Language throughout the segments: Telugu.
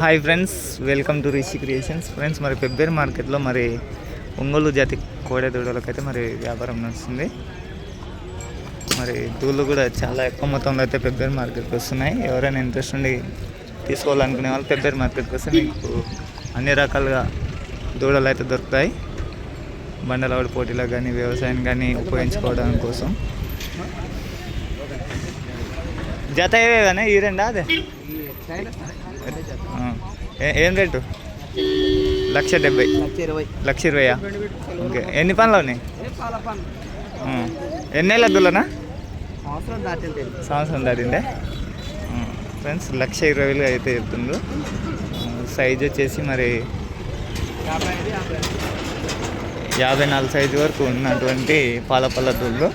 Hi friends welcome to Rishi creations friends మరి పెబ్బేరు మార్కెట్లో మరి ఒంగోలు జాతి కోడె దూడలకైతే మరి వ్యాపారం నడుస్తుంది. మరి దూళ్ళు కూడా చాలా ఎక్కువ మొత్తంలో అయితే పెబ్బేరు మార్కెట్కి వస్తున్నాయి. ఎవరైనా ఇంట్రెస్ట్ ఉండి తీసుకోవాలనుకునే వాళ్ళు పెబ్బేరు మార్కెట్కి వస్తే మీకు అన్ని రకాలుగా దూడలు అయితే దొరుకుతాయి. బండలవాడి పోటీలకు కానీ వ్యవసాయం కానీ ఉపయోగించుకోవడం కోసం. జత ఏవే కానీ ఈ రెండా అదే. ఏ- రేటు? లక్ష డెబ్బై. లక్ష ఇరవై. ఓకే. ఎన్ని పనులు ఉన్నాయి. ఎన్నేళ్ళ దుల్లనా? దాటింది. సంవత్సరం దాటిండే ఫ్రెండ్స్ లక్ష ఇరవై వేలు అయితే చెప్తుండ్రు. సైజ్ వచ్చేసి మరి యాభై నాలుగు సైజు వరకు ఉన్నటువంటి పాల పళ్ళ దూళ్ళు.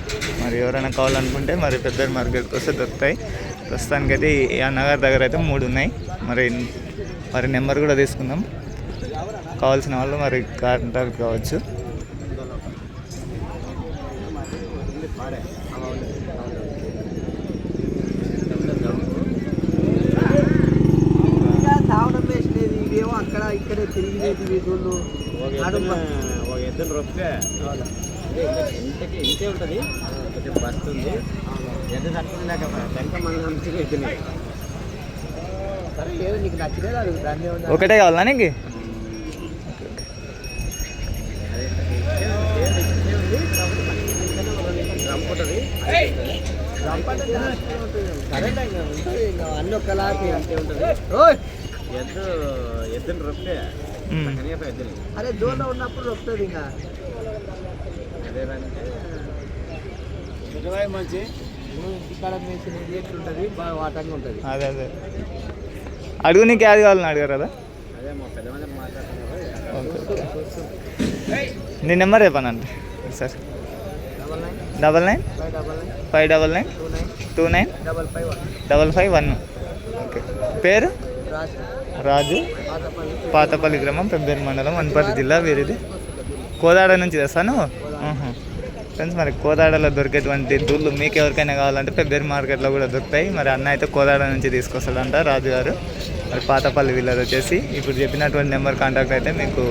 మరి ఎవరైనా కావాలనుకుంటే మరి పెద్ద మార్కెట్కి వస్తే దొరుకుతాయి. ప్రస్తుతానికైతే ఈ అన్నగారి దగ్గర అయితే మూడు ఉన్నాయి. మరి మరి నెంబర్ కూడా తీసుకుందాం. కావాల్సిన వాళ్ళు మరి కాంటాక్ట్ కావచ్చు. అక్కడ ఇక్కడే ఒక ఇద్దరు రొప్పే ఇంతకి ఇంతే ఉంటుంది. కొంచెం బస్ట్ ఉంది ఎంత తక్కువ లేక వెంట మన మంచిగా ఎక్కినాయి సరే లేదు నీకు నచ్చినది అడుగు దాన్ని ఒకటే కావాలా నీకు? అన్ని ఒక్కలాగే అంతే ఉంటుంది ఓయ్ ఎద్దు ఎద్దుని రొప్పే. అరే దూరంలో ఉన్నప్పుడు వస్తుంది ఇంకా. అదేదంటే మంచి. ఇక్కడ వేసినది ఎట్లుంటుంది బాగా వాటంగా ఉంటుంది. అదే అదే. అడుగు నీకు యాది కావాలని అడిగారు కదా? అదే మా మాట్లాడుతున్నారు నీ నెంబర్ చెప్పానండి sir. Double nine. Five double nine. Two nine. Double five one. Double five one. Okay. పేరు? రాజు. పాతపల్లి. పాతపల్లి గ్రామం పెబ్బేరు మండలం వనపర్తి జిల్లా వీరిది. కోదాడ నుంచి తెస్తాను? ఫ్రెండ్స్ మరి కోదాడలో దొరికేటువంటి దూళ్ళు మీకు ఎవరికైనా కావాలంటే పెబ్బేరు మార్కెట్లో కూడా దొరుకుతాయి. మరి అన్న అయితే కోదాడ నుంచి తీసుకొస్తాడంట రాజు గారు మరి పాతపల్లి విల్లర్ వచ్చేసి ఇప్పుడు చెప్పినటువంటి నెంబర్ కాంటాక్ట్ అయితే మీకు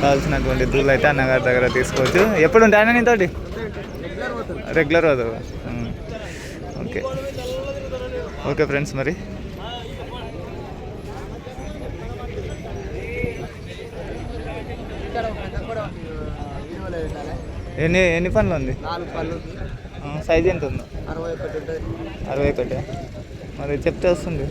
కావాల్సినటువంటి దూళ్ళు అయితే అన్నగారి దగ్గర తీసుకోవచ్చు. ఎప్పుడు ఉంటాయన్న నీతోటి? రెగ్యులర్ వద్దు ఓకే. ఓకే ఫ్రెండ్స్ మరి. ఇక్కడ ఒక కూడా వీడియోలో పెట్టాలి. ఎన్ని ఎన్ని పనులు ఉంది? సైజ్ ఎంత ఉందో? అరవై ఒకటి అరవై ఒకటి. మరి చెప్తే వస్తుంది.